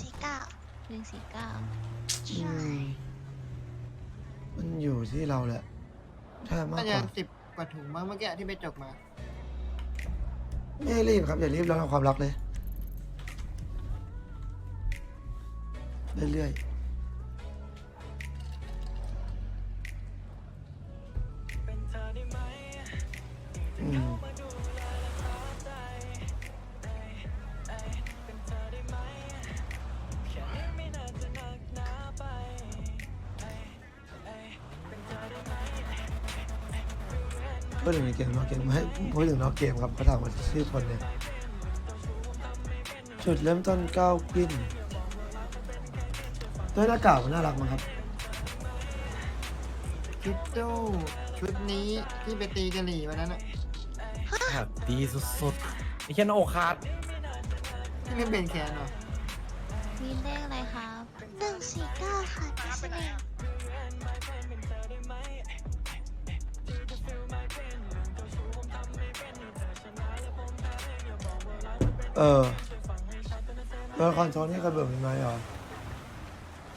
สี่เก้าหนึ่งสี่เก้าใช่มันอยู่ที่เราแหละถ้ามากน่ากกจะว่าสิบกว่าถุงมั้งเมื่อกี้ที่ไปจกมา ไม่รีบครับอย่ารีบแล้วทำความรักเลย เรื่อยๆอืม พูดถึงนอกเกมครับเขาถามว่าชื่อคนเนี่ย จุดเริ่มต้นก้าวกวินด้วยหน้ากากมันน่ารักมั้งครับ คิดดูชุดนี้ที่ไปตีกะหรี่วันนั้นอะแบบดีสุดๆไอ้เช่นโอคาดที่เป็นเบนแคนเหรอมีเลขอะไรครับหนึ่งสี่เก้าค่ะพี่สลิง เออตัวละครโทนี่กระเบิดมีไหมเหรอ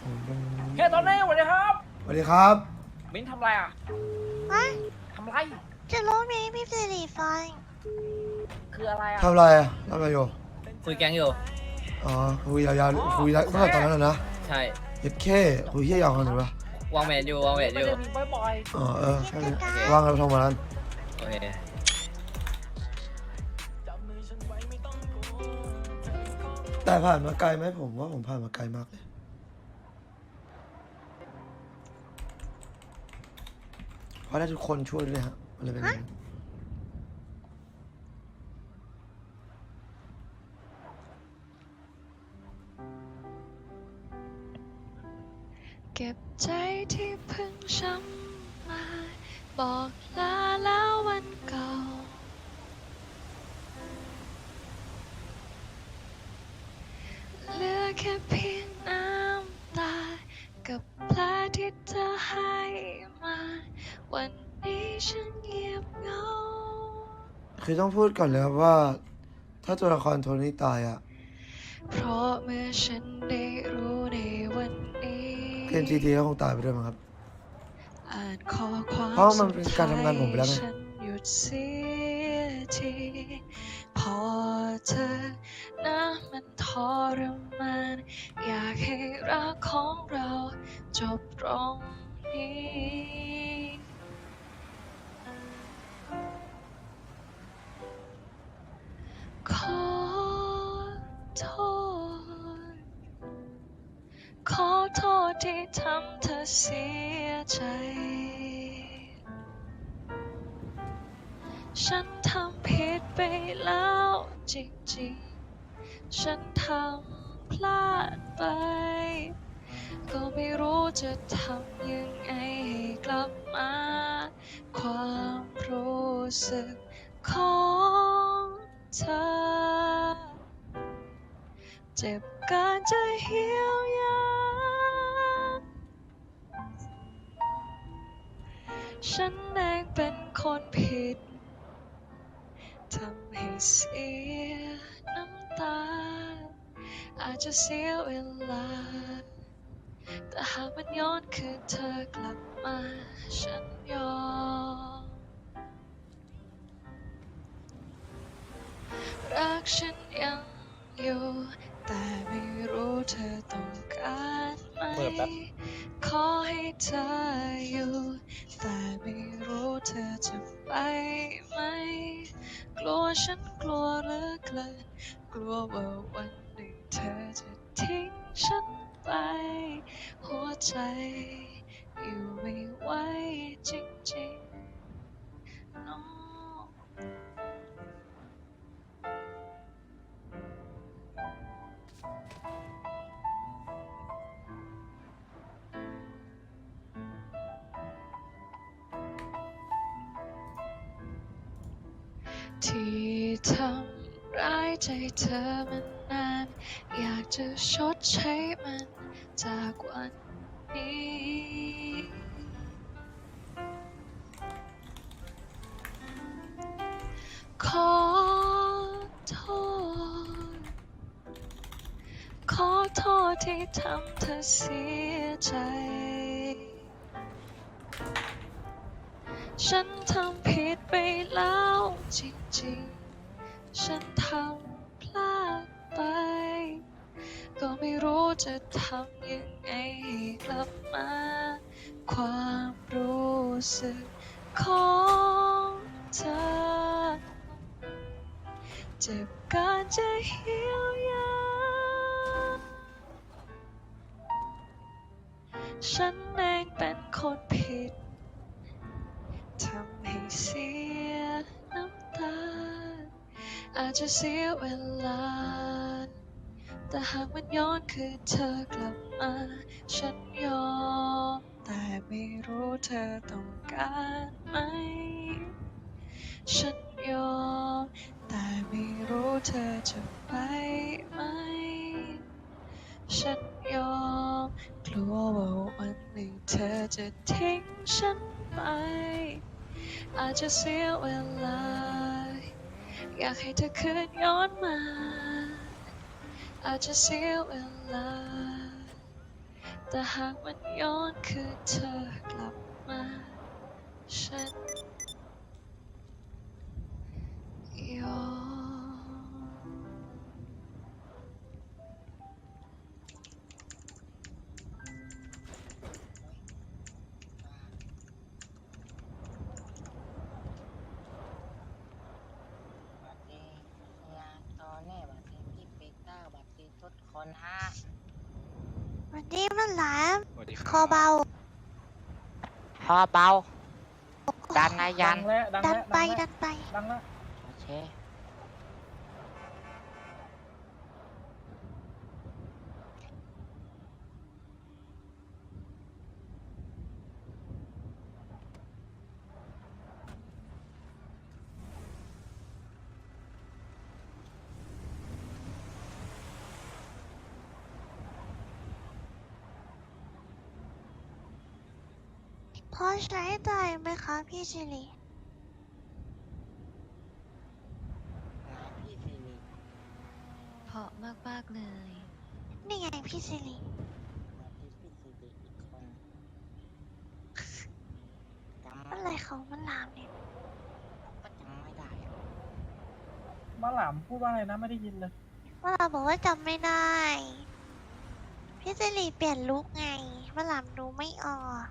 ผมเป็นแค่ตอนนี้สวัสดีครับสวัสดีครับมิ้นทำอะไรอะฮะทำไร จะร้องเพลงให้พี่สิริฟังคืออะไรอะทำอะไรอะทำอะไรอยู่คุยแกงอยู่ อ๋อคุยยาวๆคุยได้ตั้งแต่ตอนนั้นเลยนะใช่เย็ดแค่คุยเที่ยยาวกันหรือปะวางแผนอยู่วางแผนไม่อยู่ได้มีบ่อยอ๋อเออแค่นี้ว่างแล้วโทรมาแล้วโอเค แต่ผ่านมาไกลไหมผมว่าผมผ่านมาไกลมากเลย เพราะได้ทุกคนช่วยด้วยฮะมันเลยเป็นอย่างนั้นเก็บใจที่เพิ่งช้ำมา บอกลา แค่เพียงน้ำตา กับแผลที่เธอให้มา วันนี้ฉันเงียบเหงา คือต้องพูดก่อนเลยครับว่า ถ้าตัวละครโทนี่ตายอะเพราะเมื่อฉันได้รู้ในวันนี้เกมจีทีก็คงตายไปด้วยมั้งครับ อ่านข้อความเพราะมันเป็นการทำงานผมไปแล้วไงฉันหยุดเสียที พอเธอนะมันทรมานอยากให้รักของเราจบตรงนี้ขอโทษ ขอโทษที่ทำเธอเสียใจ ฉันทำผิดไปแล้วจริงๆ ฉันทำพลาดไป ก็ไม่รู้จะทำยังไงให้กลับมา ความรู้สึกของเธอ เจ็บกินจะเยียวยาฉันเองเป็นคนผิด ทำให้เสียน้ำตา อาจจะเสียเวลา แต่หากมันย้อนคืนเธอกลับมา ฉันยอม รักฉันยังอยู่ แต่ไม่รู้เธอต้องการไหมเปิดแป๊บ ขอให้เธออยู่ แต่ไม่รู้เธอจะไปไหม กลัวฉันกลัวเหลือเกินกลัวว่าวันหนึ่งเธอจะทิ้งฉันไป หัวใจ ทำเธอเสียใจ ฉันทำผิดไปแล้วจริงๆ ฉันทำพลาดไป ก็ไม่รู้จะทำยังไงให้กลับมา ความรู้สึกของเธอ เจ็บการจะเยียวย ฉันเองเป็นคนผิด ทำให้เสียน้ำตา อาจจะเสียเวลา แต่หากมันย้อนคืนเธอกลับมา ฉันยอม แต่ไม่รู้เธอต้องการไหม ฉันยอม แต่ไม่รู้เธอจะไปไหม ฉันยอม กลัวว่าวันหนึ่งเธอจะทิ้งฉันไป อาจจะเสียเวลา อยากให้เธอคืนย้อนมา อาจจะเสียเวลา แต่หากมันย้อนคืนเธอกลับมา ฉันยอม หลามสวัสดีคอเบาพอเบา ดันนะยันแล้วดังดันแล้วไปดัดังนไปแล้ว โอเค พอใช้ ได้ไหมคะพี่สิรินายพี่สิริเพราะมากๆเลย นี่ไงพี่สิริบัตรดีพี่สิริอีกคนจำอะไรของมันหลามเนี่ยก็จำไม่ได้อะมาหลามพูดว่าอะไรนะไม่ได้ยินเลย ว่าเราบอกว่าจำไม่ได้ พี่สิริเปลี่ยนลุกไงว่าหลามดูไม่ออก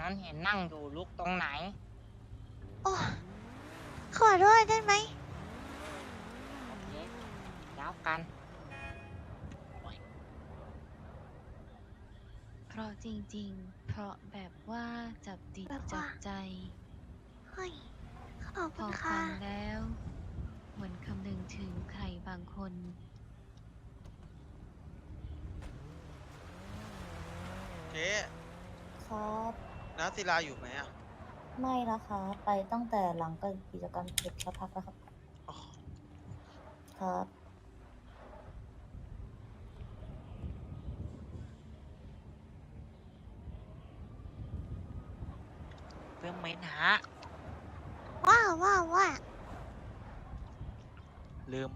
นั้นเห็นนั่งอยู่ลุกตรงไหน โอ้ขอโทษได้ไหม โอเคแล้วกันเพราะจริงๆ เพราะแบบว่าจับติดแบบว่า จับใจ เฮ้ย ขอบพคุอณฟัค่ะงแล้ว เหมือนคำนึงถึงใครบางคน เจ๊ครับ น้าศิลาอยู่ไหมอะไม่นะคะ ไปตั้งแต่หลังกิจกรรมเสร็จสักพักแล้วครับ อ๋อครับ เพิ่งเม้นฮะว้าวว้าวว้าวลืม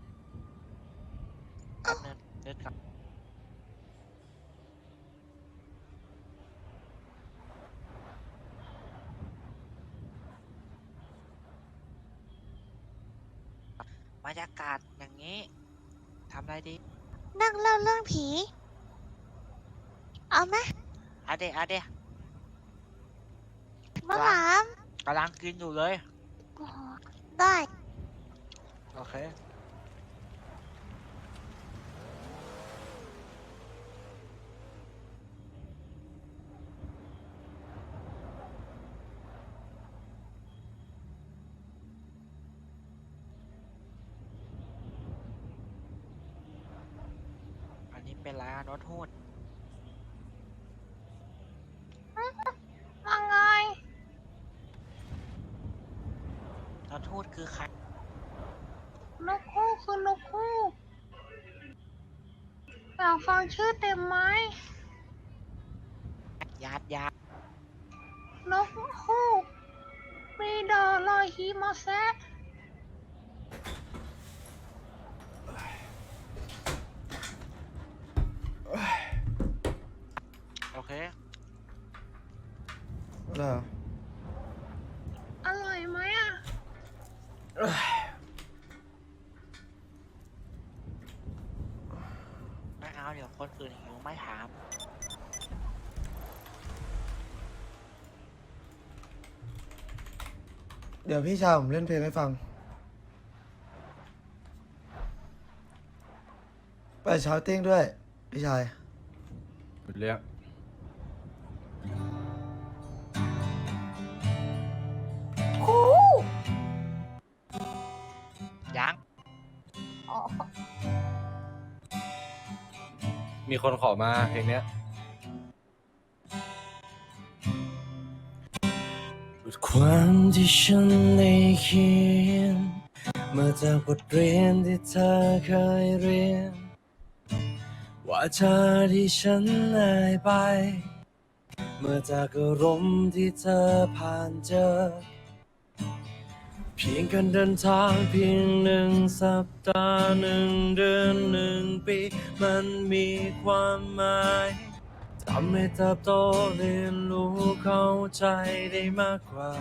แป๊บนึงเดินกลับบ รรยากาศอย่างนี้ทำอะไรดีนั่งเล่าเรื่องผี เอาไหมอะเดะอะเดะมะหลามกำลังกินอยู่เลยโอ้โหได้ โอเค อันนี้เป็นร้านรถหูดว่าไงรถหูดคือใครนกคู่คือนกคู่อยากฟังชื่อเต็มไหมญาติญาตินกคู่มีดอกลอยฮิมาแซะ น อะไรเหรอ อร่อยไหมอะ ไม่เอาเดี๋ยวคนอื่นหิวไม่ถาม เดี๋ยวพี่ชายผมเล่นเพลงให้ฟัง ไปเช้าเต้งด้วย พี่ชาย เรียก มีคนขอมาเพลงเนี้ยบทความที่ฉันได้เขียนมาจากบทเรียนที่เธอเคยเรียน ว่าเธอที่ฉันได้ไป เมาจากอารมณ์ที่เธอผ่านเจอ เพียงการเดินทางเพียงหนึ่งสัปดาห์หนึ่งเดือนหนึ่งปี มันมีความหมายทำให้เติบโตเรียนรู้เข้าใจได้มากกว่า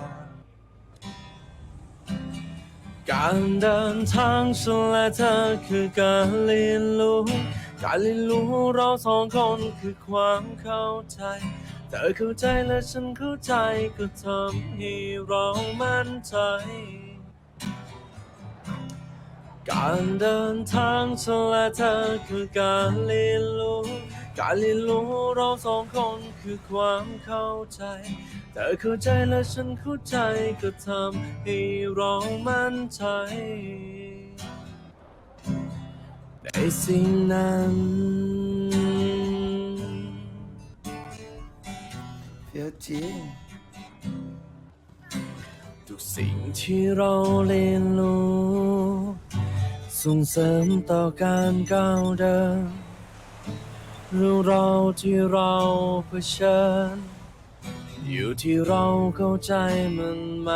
การเดินทางฉันและเธอคือการเรียนรู้ การเรียนรู้เราสองคนคือความเข้าใจ เธอเข้าใจและฉันเข้าใจก็ทำให้เรามั่นใจ การเดินทางฉันและเธอคือการเรียนรู้ การเรียนรู้เราสองคนคือความเข้าใจ เธอเข้าใจและฉันเข้าใจก็ทำให้เรามั่นใจในสิ่งนั้น เฟียวจริงทุกสิ่งที่เราเรียนรู้ ส่งเสริมต่อการก้าวเดินเรื่องราวที่เราเผชิญ อยู่ที่เราเข้าใจมันไหม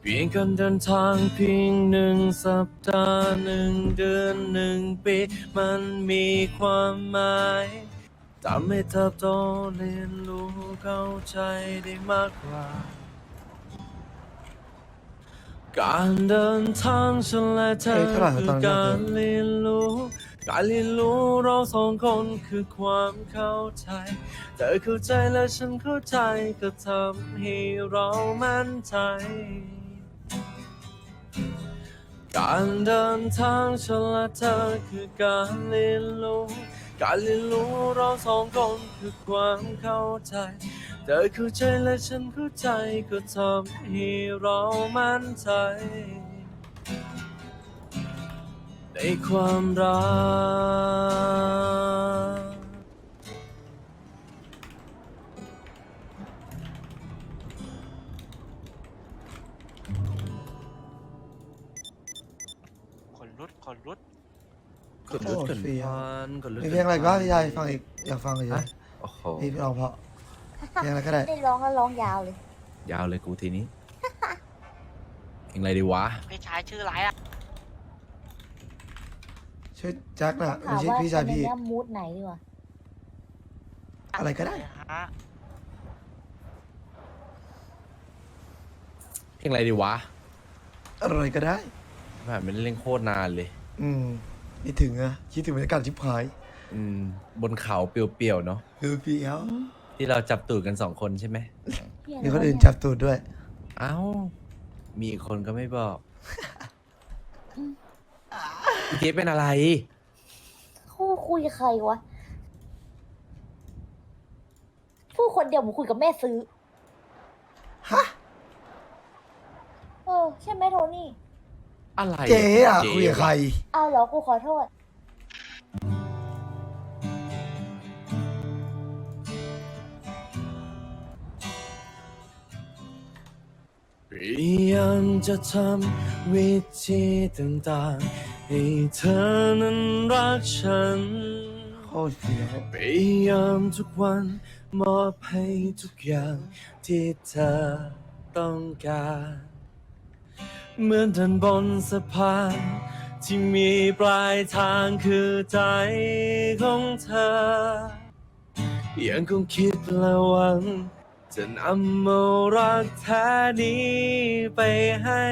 เพียงการเดินทางเพียงหนึ่งสัปดาห์หนึ่งเดือนหนึ่งปี มันมีความหมายทำให้เติบโตเรียนรู้เข้าใจได้มากกว่า การเดินทางฉันและเธอเอ้ยเท่าไหร่คือตอนนั้นการเรียนรู้ การเรียนรู้เราสองคนคือความเข้าใจ เธอเข้าใจและฉันเข้าใจก็ทำให้เรามั่นใจ การเดินทางฉันและเธอคือการเรียนรู้ การเรียนรู้เราสองคนคือความเข้าใจ เธอเข้าใจและฉันเข้าใจก็ทำให้เรามั่นใจ ในความรัก ขนลุดขนลุดกดลุดโอ้กดเฟี้ยวพานกดลุดมีเพลงอะไรอีกบ้างพี่ชายฟังอีกอยากฟังอีกเลฮะยโอ้โห พี่ลองเพราะ เพลงอะไรก็ได้ ได้ร้องแล้วร้องยาวเลย ยาวเลยกูทีนี้ เพลงอะไรดีวะ พี่ชายชื่ออะไรอะชื่อแจ็คต้น่ะองไม่ถามใช่ว่าพี่ชายในพี่เนี้ยมูดไหนดีวะอะไรก็ได้ ฮะเพลงอะไรดีวะอะไรก็ได้แบบไม่ได้เล่นโคตรนานเลย อืมนี่ถึงอะคิดถึงบรรยากาศชิบหายอืม บนเขาเปลี่ยวๆเนาะเออพี่เอ้า ที่เราจับตูดกันสองคนใช่ไหมเหี้ยมีคนแล้วอื่นเยจับตูดด้วย เอ้า มีอีกคนก็ไม่บอกพี่เจ๊เป็นอะไรเขาคุยกับใครวะพูดคนเดียวผมคุยกับแม่ซื้อ ฮะ เออ ใช่ไหมโทนี่ อะไรเจ๊อะเจ๊คุยกับใคร เอาเหรอ กูขอโทษ พยายามจะทำวิธีต่างๆให้เธอนั้นรักฉัน โคตรเฟี้ยวพยายามทุกวันมอบให้ทุกอย่างที่เธอต้องการ เหมือนเดินบนสะพาน ที่มีปลายทางคือใจของเธอ ยังคงคิดและหวัง จะนำเอารักแท้นี้ไปให้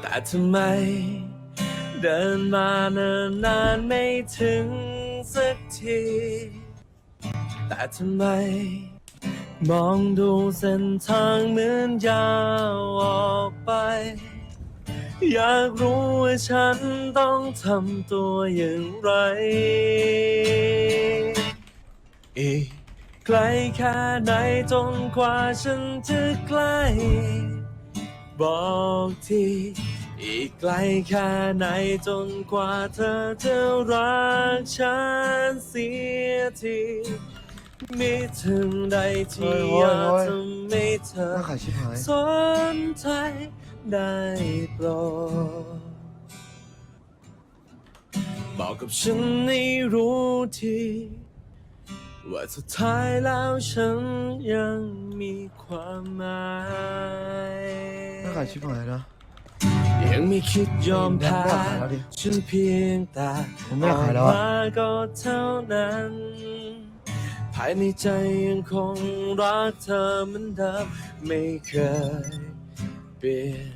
แต่ทำไม เดินมาเนิ่นนานไม่ถึงสักที แต่ทำไม มองดูเส้นทางเหมือนยาวออกไป อยากรู้ว่าฉันต้องทำตัวอย่างไร อีกไกลแค่ไหนจนกว่าฉันจะใกล้บอกทีอีกไกลแค่ไหนจนกว่าเธอจะรักฉันเสียทีมีถึงใดที่โอ้ยอโอ้ยยากโอ้ยทำให้เธอน่าขายชิบหาย สนใจ ได้โปรดบอกกับฉันให้รู้ทีว่าสุดท้ายแล้วฉันยังมีความหมาย น่าขายชิบหายนะ ยังไม่คิดยอมแพ้ไม่อยากขายแล้วดิฉันเพียงแต่ผมไม่อยากขายแล้วอะออกมาก็เท่านั้น ภายในใจยังคงรักเธอเหมือนเดิมไม่เคยเปลี่ยน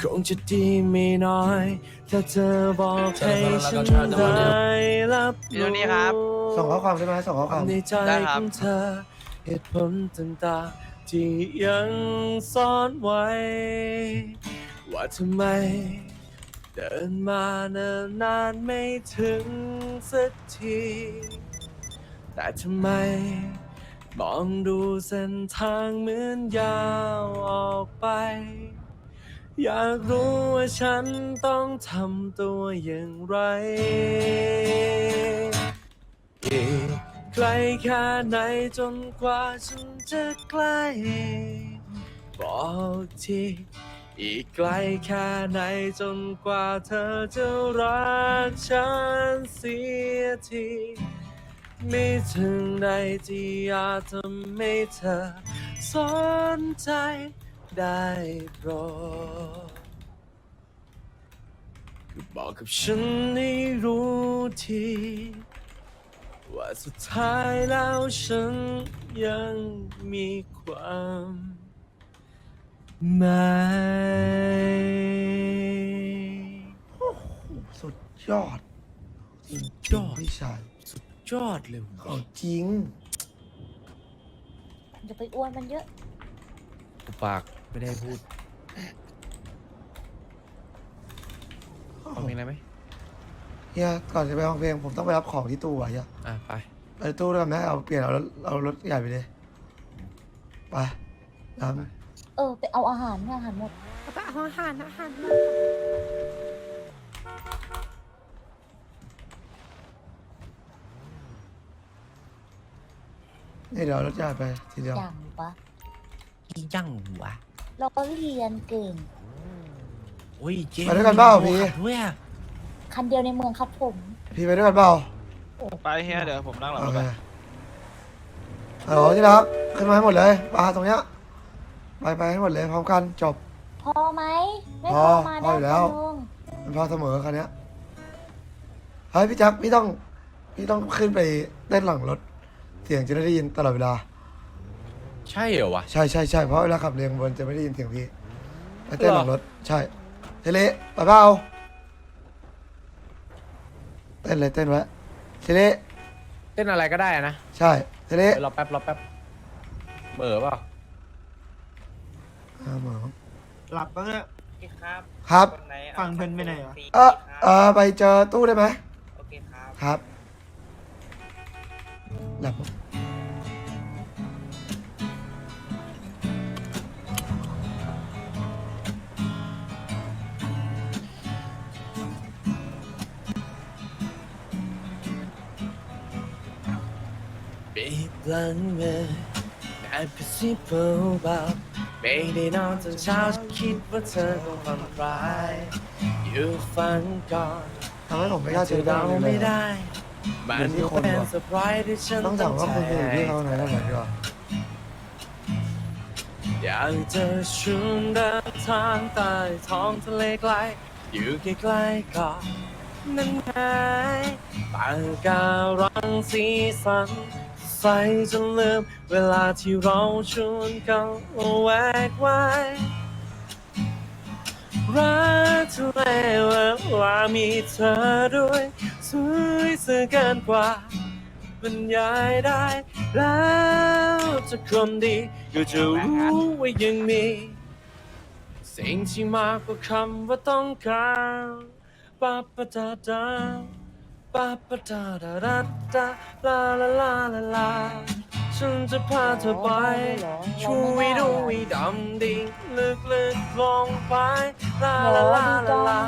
คงจะดีไม่น้อย ถ้าเธอบอกให้ฉันได้รับอยู่ตรงนี้ครับส่งข้อความใช่ไหมส่งข้อความในใจได้คขรับ องเธอเหตุผลต่างๆที่ยังซ่อนไว้ ว่าทำไม เดินมาเนิ่นนานไม่ถึงสักที แต่ทำไม มองดูเส้นทางเหมือนยาวออกไป อยากรู้ว่าฉันต้องทำตัวอย่างไร อีกไกลแค่ไหนจนกว่าฉันจะใกล้บอกทีอีกไกลแค่ไหนจนกว่าเธอจะรักฉันเสียทีไม่ถึงใดที่อาจทำให้เธอสนใจ ได้โปรดก็บอกกับฉันให้รู้ที ว่าสุดท้ายแล้วฉันยังมีความหมายสุดยอดสุดยอดพี่ชายสุดยอดเลยขว่ะองจริงจะไปอ้วนมันเยอะกูปาก ไม่ได้พูดฟังเพลงอะไรไหมเฮียก่อนจะไปฟังเพลงผมต้องไปรับของที่ตู้อะเฮียอะไป ไปตู้ด้วยกันไหมเอาเปลี่ยนเอารถเอารถใหญ่ไปเลยไปตามเออ ไปเอาอาหารเนี่ยอาหารหมดนี่เดี๋ยวเอารถใหญ่ไปทีเดียว อย่างปะยังวะ เราก็เรียนเก่ง โอ้ยเจ๊ไปด้วยกันเปล่าพี่ด้วยอะคันเดียวในเมืองครับผม พี่ไปด้วยกันเปล่าไปเฮียเดี๋ยวผมนั่งหลังโอรถเคไปฮัลโหลที่รักขึ้นมาให้หมดเลยมาตรงเนี้ยไปไปให้หมดเลยพร้อมกันจบ พอไหมไม่พพออมาพอได้อยู่แล้ว คุณลุงมันพอเสมอคันเนี้ยเฮ้ยพี่แจ็คพี่ต้องพี่ต้องขึ้นไปเต้นหลังรถ เสียงจะได้ยินตลอดเวลา ใช่เหรอวะ ใช่ใช่ใช่เพราะเวลาขับเรียงบนจะไม่ได้ยินเสียงพี่ไปเต้นหลังรถใช่เทเลไปเปล่าเต้นเลยเต้นไว้เทเลเต้นอะไรก็ได้นะใช่เทเลรอแป๊บรอแป๊บเบอร์เปล่าอ่าหมอหลับบ้างอะครับครับฟังเพลินไปไหนวะ เออเออไปเจอตู้ได้ไหมโอเคครับ ครับหลับบีบ หลังเมื่อแอบกระซิบเบาๆไม่ได้นอนจนเช้าคิดว่าเธอคงฝันร้าย อยู่ฟังก่อนทำให้ผมไม่กล้าเจจะอเดาตู้เลไม่ยได้ มันอยู่ที่คนเป็นว่ะเซอร์ไพรส์ที่ฉันต้องถามว่าคุณอยู่ที่เขาไหนได้ไหนดีกว่าอยากจะชวนเดินทางใต้ท้องทะเลไกล อยู่ใกล้ๆก่อนนั้นหายปากการังสีสัน ใส่จนลืมเวลาที่เราชวนกันแวกไว้รักทะเลว่ามีเธอด้วยสวยเสือเกินกว่าบรรยายได้ แล้วจะคนดีก็จะรู้ว่ายังมี สิ่งที่มากกว่าคำว่าต้องการปาปะดาดา ปาปะดาดาดาดาลาลาลาลาลาฉันจะพาเธอไปช่วยดูวิดำดิ่งลึกลึกๆลงไปลาลาลาลาลา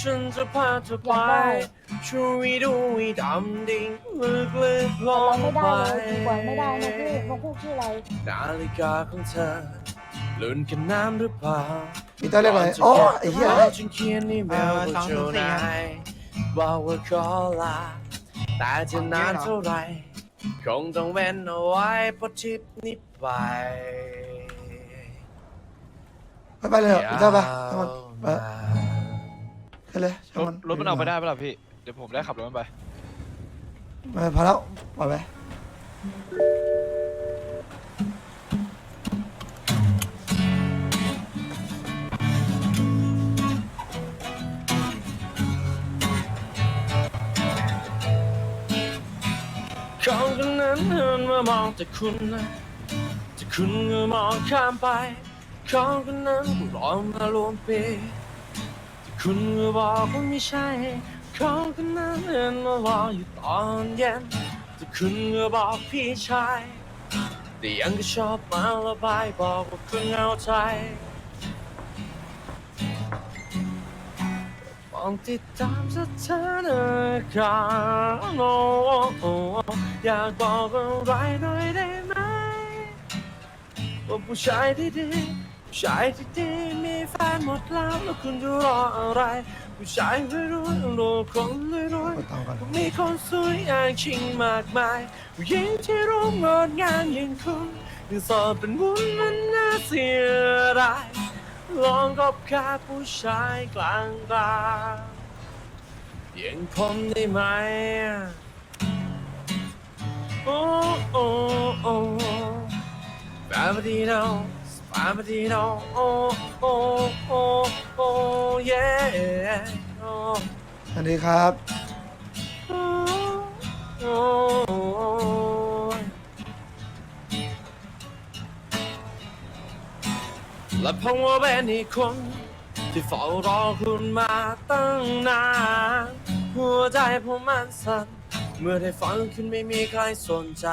ฉันจะพาเธอไปช่วยดูวิดำดิ่งลึกลึกๆลเรางไม่ไปได้เลยดีกว่าไม่ได้นะพี่นกพูกชื่ออะไรนาฬิกาของเธอลุ่นกันน้ำหรือเปล่ามีตัวเรียกอะไรโอ้ไอ้เหี้ยฉันเขียนนี่เมลว่าเจ้านาย บอกว่าขอลา แต่จะนานเท่าไหรคงต้องเว้นเอาไว้เพราะทริปนี้ไป ไปไปเลยเหรออีกเท่าปะช่างมันไปยาวนานไปเลยช่างรถมันรถมันเอาไปได้ปะล่ะพี่ เดี๋ยวผมได้ขับรถมันไป ไม่พอแล้วปล่อยไป เขาคนนั้นเดินมามองแต่คุณนะแต่คุณก็มองข้ามไปเขาคนนั้นก็รอมารวมปีแต่คุณก็บอกว่าไม่ใช่เขาคนนั้นเดินมารออยู่ตอนเย็นแต่คุณก็บอกพี่ชายแต่ยังก็ชอบมาระบายบอกว่าคุณเหงาใจ องติดตามสถานการณ์โอ้โอ้อยากบอกอะไรหน่อยได้ไหมว่าผู้ชายที่ดีผู้ชายที่ดีมีแฟนหมดแล้วแล้วคุณจะรออะไร ผู้ชายไม่รู้โลกคนเลยรวยกดตังค์ก่อนมีคนสวยอ้างชิงมากมายผู้หญิงที่รู้งดงามอย่างคุณยังโสดเป็นวุ้นมันน่าเสียดาย ลองกับแค่ผู้ชายกลางกลางอย่างผมได้ไหม โอ้โอ้โอ้บาบดีโนบาบดีโนโอ้โอ้โอ้โอ้เย่โอ้สวัสดีครับ โอ้ และผมว่าเป็นอีกคน ที่เฝ้ารอคุณมาตั้งนานหัวใจผมมันสั่นเมื่อได้ฟังคุณไม่มีใครสนใจ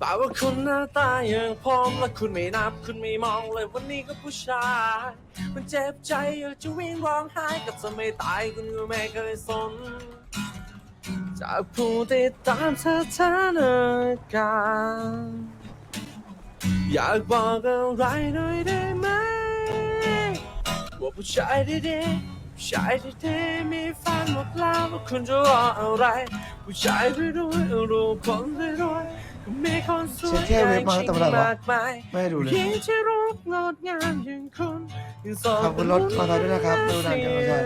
ป่าว่าคุณหน้าตาอย่างผมและคุณไม่นับคุณไม่มองเลยวันนี้ก็ผู้ชาย มันเจ็บใจอยากจะวิ่งร้องไห้ก็จะไม่ตายคุณก็ไม่เคยสน จากผู้ติดตามสถานการณ์ อยากบอกอะไรหน่อยได้ไหมว่าผู้ชายดีๆผู้ชายดีๆมีแฟนหมดแล้วว่าคุณจะรออะไร ผู้ชายรวยๆรู้คนรวยๆก็มีคนสวยเช็คแค่เว็บมาตั้งแต่เมื่อไหร่วะ มากมาย ไม่ให้ดูเลยยิ่งที่รู้งดงามอย่างคุณยังโสดขอบคุณรถมาทอยด้วยนะครับดูหนังกันมาใช่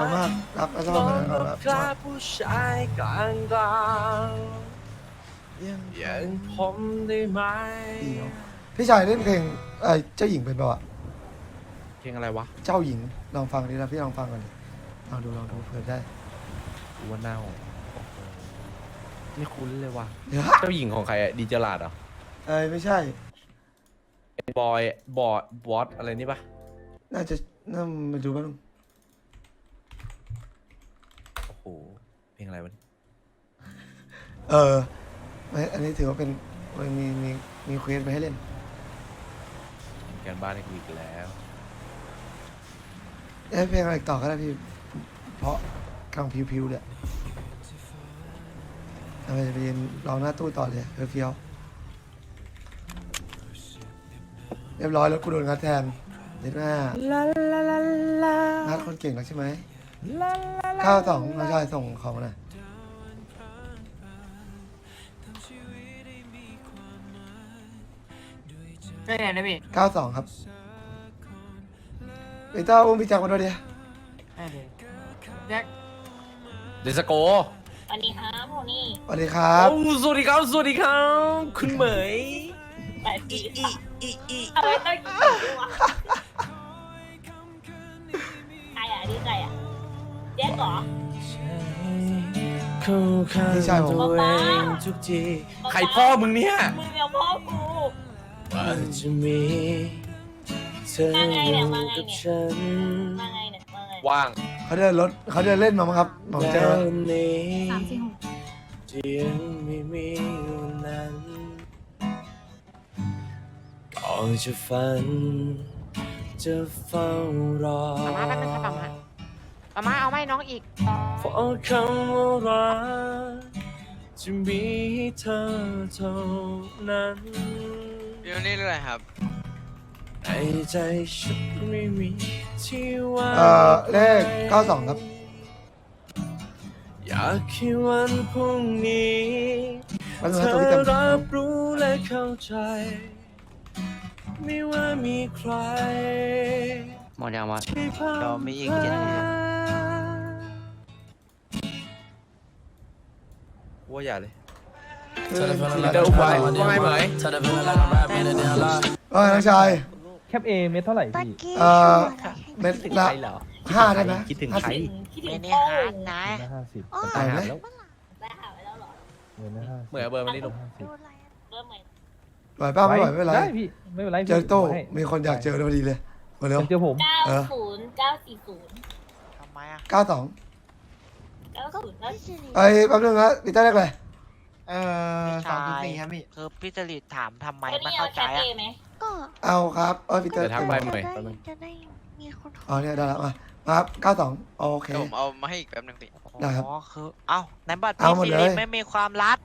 ขอบคุณมากรับแล้วก็ลอมางแล้วรครัถบกล้าผู้ชายกลางกลางอย่างผมได้ไหมเดี๋ยว พี่ชายเล่นเพลงเอ้ยเจ้าหญิงเป็นเปล่าวะเพลงอะไรวะเจ้าหญิงลองฟังดินะพี่ลองฟังกันดิลองดูลองดูเผื่อได้ว่าเน่าไม่คุ้นเลยว่ะ เดี๋ยวเจ้าหญิงของใครอะดีเจลาดเหรอเอ้ยไม่ใช่ บอยบอดบอสอะไรนี่ปะน่าจะน่ามาดูบ้าง โอ้โหเพลงอะไรวะเนี่ยเออไม่อันนี้ถือว่าเป็นมันมีมีมีเควสไปให้เล่น การบ้านให้กูอีกแล้ว เอ้ยเพลงอะไรต่อก็ได้พี่ เพราะกลางพิวๆเลยเอาไปไปยืนลองหน้าตู้ต่อเลยเฟี้ยวๆเรียบร้อยแล้วกูโดนงัดแทนเด็ดหน้าลาลาลาลางัดคนเก่งแล้วใช่ไหมลาลาลาข้าวสองน้องชายส่งของมาหน่อย ใช่ไหนนะพี่ข้าวสองครับไอ้เต้าอุ้มพี่จักรมาด้วยดิได้เลยแจ็คดสโกสวัสดีครับโทนี่สวัสดีครับโอ้สวัสดีครับสวัสดีครับคุณเหมยแปดปีค่ะเอาไว้ต้องกินด้วยวะใครอะนี่ใครอะเจ๊กเหรอเข้าข้างพี่ชายผมตัวเองทุกทีใครพ่อมึงเนี่ย มึงเดียวพ่อกู ว่าจะมีเธออยู่กับฉันมาไงเนี่ยมาไงว่าง เขาเดินรถเขาเดินเล่นมามั้งครับผมเจอ แล้วนี้สามสี่หกจะยังไม่มีวันนั้นก่อนจะฝัน จะเฝ้ารอมาแป๊บนึงครับป๊ามาป๊ามาเอาไม่น้องอีก เพราะคำว่ารักจะมีให้เธอเท่านั้น พี่นี่เรื่องอะไรครับ ในใจฉันไม่มีที่ว่างเอ่อเลข92ครับ อยากให้วันพรุ่งนี้มันเธเป็นตัวอที่เต็มรับรู้และเข้าใจ ไม่ว่ามีใครหมดยังวะ ที่ผ่านเดี๋ยวมีอีกเจ็ดนาทีว่าอย่าเลย เออเดี๋ยวไว้ว่าไงเหมยเออน้องชาย แคปเอเม็ดเท่าไหร่ตะพี่กี้เอ่อชวนอะไรให้เม็ดละห้าได้ไหมคิดถึงห้าใครสิบคิดถึไม่งได้โป้หานะห้าสิบอ๋อเอาไหมได้หาไว้แล้วเหรอเงินห้าเหมยเอาเบอร์มานี่ลูกดูอะไรอะเริ่มใหม่ไหวป้าไม่ไหวไม่เป็นไรได้พี่ไม่เป็นไรเจอโต้มีคนอยากเจอพอดีเลยมาเร็วเจอผมเก้าเออศูนย์เก้าสี่ศูนย์ทำไมอะ92เก้าศูนย์เก้าพี่สิริไอ้ยแป๊บนึงนะพี่ต้าเรียกอะไร เออสองจุดสี่ครับพี่ คือพี่จริตถามทำไมวันไม่นี้เอาเข้าแคใจปเออะไหมก็เอาครับเออพี่ต้าเดี๋ยวทักไปจะหน่อยได้แป๊บนึงจะได้มีคนขอ๋ออเนี่ยได้แล้วมามาครับ92โอเค เดี๋ยวผมเอามาให้อีกแป๊บนึงพี่ ได้ครับอ๋อคือ เอ้าในบัตรเอาพี่หมดสิเลริยไม่มีความลับ